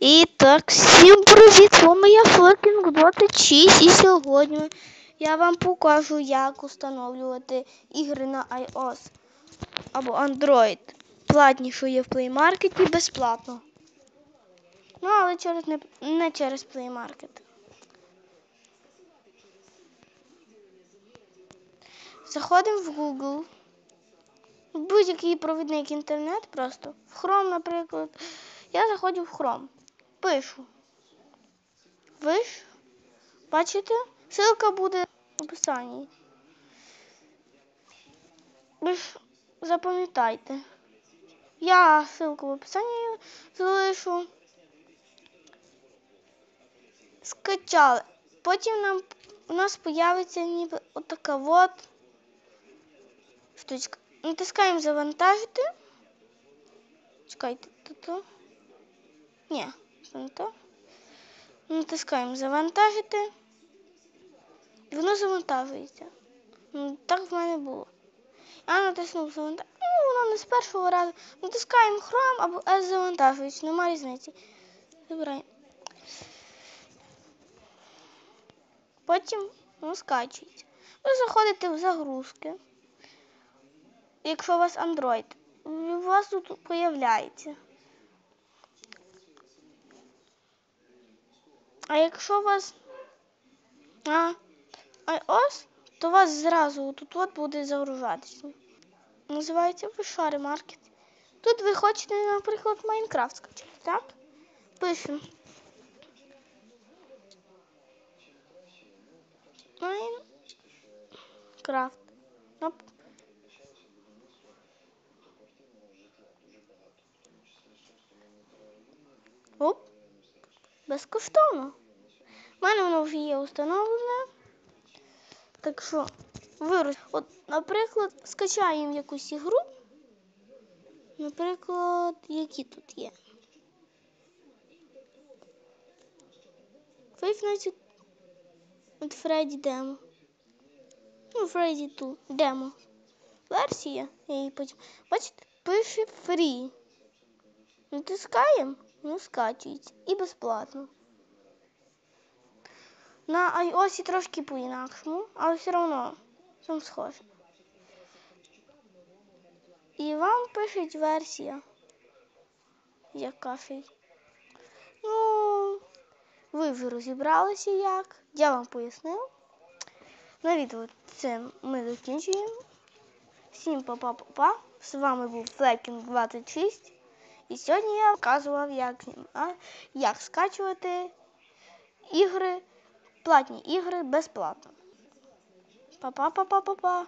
І так, всім привіт! З вами я Флекінг 26 і сьогодні я вам покажу, як встановлювати ігри на iOS або Android. Платні, що є в Play Market і безплатно. Ну, але через не, не через Play Market. Заходимо в Google. Будь-який провідник інтернет просто. В Chrome, наприклад. Я заходжу в Chrome. Пишу. Ви ж бачите? Ссылка буде в описанні. Ви ж запам'ятайте. Я ссылку в описанні залишу. Скачали. Потім нам у нас появиться ніби отака от штучка. Натискаємо завантажити. Чекайте, тут. Ні. Натискаємо завантажити. І воно завантажується. Ну, Так в мене було. Я натиснув завантажити. Ну, воно не з першого разу. Натискаємо Chrome або S завантажується. Нема різниці. Забираємо. Потім воно скачується. Ви заходите в загрузки. Якщо у вас Android, у вас тут появляється. А якщо у вас а, iOS, то у вас зразу тут от буде загружатися. Називається Вишари Маркет. Тут ви хочете, наприклад, Майнкрафт скачати, так? Пишемо. Майнкрафт. Оп. Безкоштовно. У мене воно вже є установлене. Так що вирус. От, наприклад, скачаємо якусь ігру. Наприклад, які тут є. Five Nights Freddy Demo. Ну, Freddy 2 Demo. Версія. Я її потім. Бачите, пише Free. Натискаємо, ну скачується. І безплатно. На iOS трошки по-інакшому, але все одно там схоже. І вам пишуть версія. Яка ще. Ну, ви вже розібралися як. Я вам пояснив. На відео це ми закінчуємо. Всім па-па-па-па. З вами був Флекінг 26. І сьогодні я показував, як, як скачувати ігри, платні ігри безплатно. Па-па-па-па-па-па.